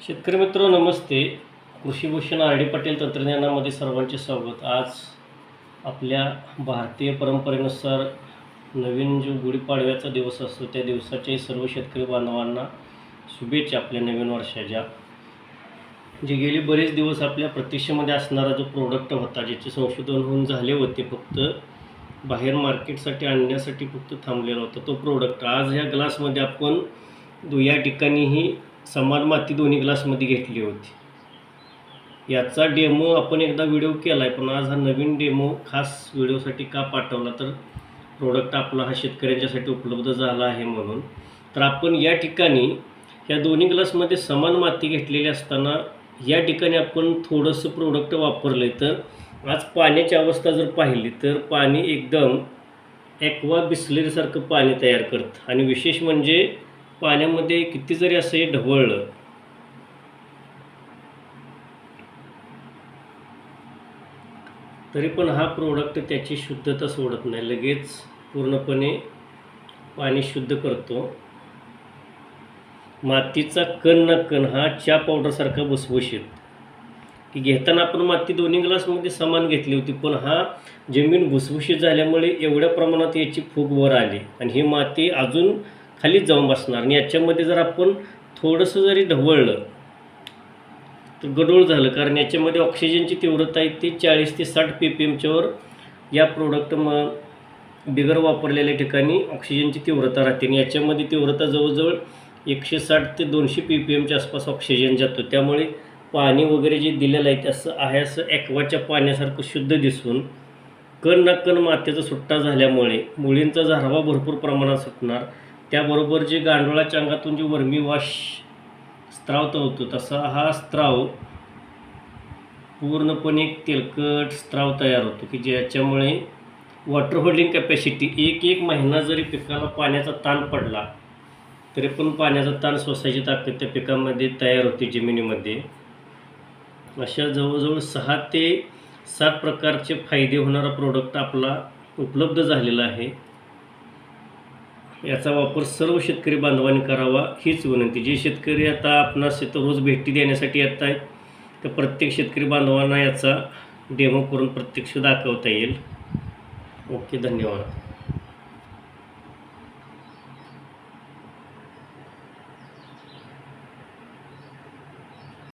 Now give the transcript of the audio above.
शेतकरी मित्र नमस्ते. कृषीभूषण आर डी पाटील तंत्रज्ञानामध्ये सर्वांचे स्वागत. आज आपल्या भारतीय परंपरेनुसार नवीन जो गुढीपाडव्याचा दिवस असतो त्या दिवसाचे सर्व शेतकरी बांधवांना शुभेच्छा आपल्या नवीन वर्षाच्या. जे गेले बरेच दिवस आपल्या प्रतीक्षेमध्ये असणारा जो प्रोडक्ट होता ज्याचे संशोधन होऊन झाले होते फक्त बाहेर मार्केटसाठी आणण्यासाठी फक्त थांबलेला होता तो प्रोडक्ट आज ह्या ग्लासमध्ये आपण या ठिकाणीही समान माती दोन्ही ग्लासमध्ये घेतली होती. याचा डेमो आपण एकदा व्हिडिओ केला आहे पण आज हा नवीन डेमो खास व्हिडिओसाठी का पाठवला? तर प्रोडक्ट आपला हा शेतकऱ्यांच्यासाठी उपलब्ध झाला आहे म्हणून. तर आपण या ठिकाणी या दोन्ही ग्लासमध्ये समान माती घेतलेली असताना या ठिकाणी आपण थोडंसं प्रोडक्ट वापरलं आहे तर आज पाण्याची अवस्था जर पाहिली तर पाणी एकदम ॲक्वा बिस्लरीसारखं पाणी तयार करतं. आणि विशेष म्हणजे पाण्यामध्ये किती जरी असं हे ढवळलं तरी पण हा प्रोडक्ट त्याची शुद्धता सोडत नाही. लगेच पूर्णपणे पाणी शुद्ध करतो. मातीचा कण ना कण हा चहा पावडरसारखा भुसभुशीत. की घेताना आपण माती दोन्ही ग्लासमध्ये समान घेतली होती पण हा जमीन भुसभुशीत झाल्यामुळे एवढ्या प्रमाणात याची फूग वर आली. आणि ही माती अजून खालीच जाऊन बसणार. आणि याच्यामध्ये जर आपण थोडंसं जरी ढवळलं तर गडूळ झालं. कारण याच्यामध्ये ऑक्सिजनची तीव्रता आहे ती चाळीस ते साठ पी पी एमच्यावर या प्रोडक्ट मग बिगर वापरलेल्या ठिकाणी ऑक्सिजनची तीव्रता राहते. आणि याच्यामध्ये तीव्रता जवळजवळ एकशे साठ ते दोनशे पी पी एमच्या आसपास ऑक्सिजन जातो. त्यामुळे पाणी वगैरे जे दिलेलं आहे ते असं आहे असं ॲक्वाच्या पाण्यासारखं शुद्ध दिसून कण ना कण मातीचा सुट्टा झाल्यामुळे मुळींचा झारवा भरपूर प्रमाणात सुटणार. त्याबरोबर जे गांडोळाच्या अंगातून जे वर्मी वॉश स्त्राव होतो तसा हा स्त्राव पूर्णपणे एक तेलकट स्त्राव तयार होतो की ज्याच्यामुळे वॉटर होल्डिंग कॅपॅसिटी एक एक महिना जरी पिकाला पाण्याचा ताण पडला तरी पण पाण्याचा ताण सोसायची ताकद त्या पिकामध्ये तयार होते जमिनीमध्ये. अशा जवळजवळ सहा ते सात प्रकारचे फायदे होणारा प्रोडक्ट आपला उपलब्ध झालेला आहे. याचा वापर सर्व शेतकरी बांधवांनी करावा हीच विनंती. जे शेतकरी आता आपणास शेतं रोज भेटी देण्यासाठी येत आहेत तर प्रत्येक शेतकरी बांधवांना याचा डेमो करून प्रत्यक्ष दाखवता येईल. ओके धन्यवाद.